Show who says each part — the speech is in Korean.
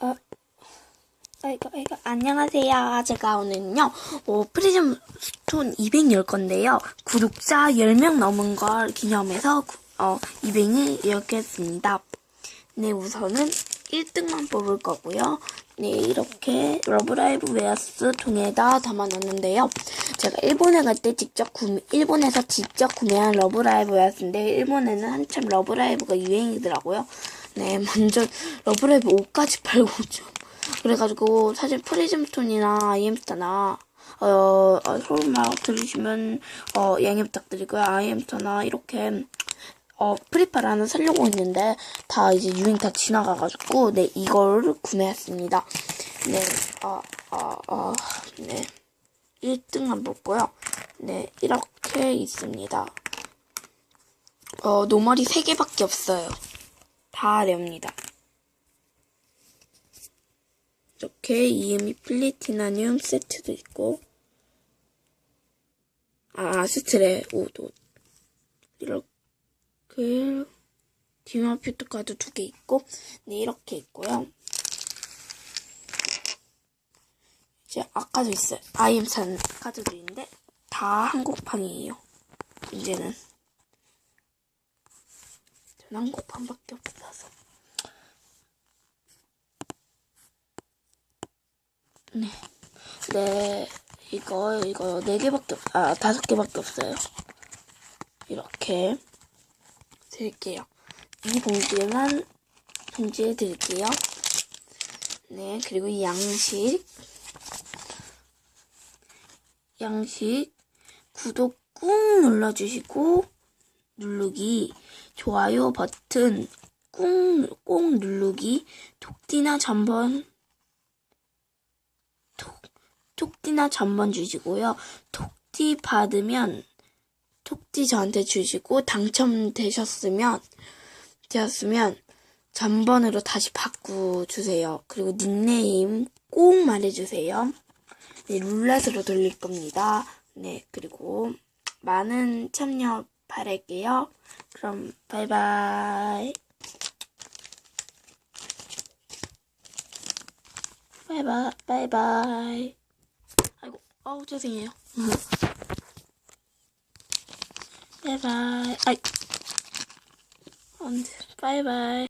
Speaker 1: 어, 아이고, 아이고, 안녕하세요. 제가 오늘은요, 어, 프리즘 스톤 200열 건데요. 구독자 10명 넘은 걸 기념해서, 구- 어, 200을 이렇게 했습니다. 네, 우선은 1등만 뽑을 거고요. 네, 이렇게 러브라이브 웨어스 통에다 담아놨는데요. 제가 일본에 갈 때 직접 구매, 일본에서 직접 구매한 러브라이브 웨어스인데, 일본에는 한참 러브라이브가 유행이더라고요. 네, 먼저 러브라이브 옷까지 팔고 있죠. 그래가지고 사실 프리즘 스톤이나 아이엠스타나 어, 어 서울말 들으시면 어 양해 부탁드리고요. 아이엠스타나 이렇게 어 프리파를 하나 사려고 했는데 다 이제 유행 다 지나가가지고 네 이거를 구매했습니다. 네, 아, 아, 아, 네. 1등만 뽑고요. 네, 이렇게 있습니다. 어, 노멀이 3개밖에 없어요. 다 렵니다. 이렇게 EM이 플리티나늄 세트도 있고 아 옷. 이렇게 디마퓨트 카드 두 개 있고 네 이렇게 있고요. 이제 아까도 있어요. 아이엠산 카드도 있는데 다 한국판이에요. 이제는 전 한국판밖에 없어서 네. 네, 이거, 이거, 네 개밖에, 없, 아, 다섯 개밖에 없어요. 이렇게 드릴게요. 이 봉지에만, 봉지에 드릴게요. 네, 그리고 이 양식. 양식. 구독 꾹 눌러주시고, 누르기. 좋아요 버튼 꾹, 꼭 누르기. 톡디나 전번 톡띠나 전번 주시고요. 톡띠 받으면 톡띠 저한테 주시고 당첨되셨으면 되었으면 전번으로 다시 바꾸 주세요. 그리고 닉네임 꼭 말해주세요. 네, 룰렛으로 돌릴 겁니다. 네, 그리고 많은 참여 바랄게요. 그럼 바이바이. 바이바이. 바이바이. 아이고, 어우, 죄송해요. 바이바이. 아이. 안 돼. 바이바이.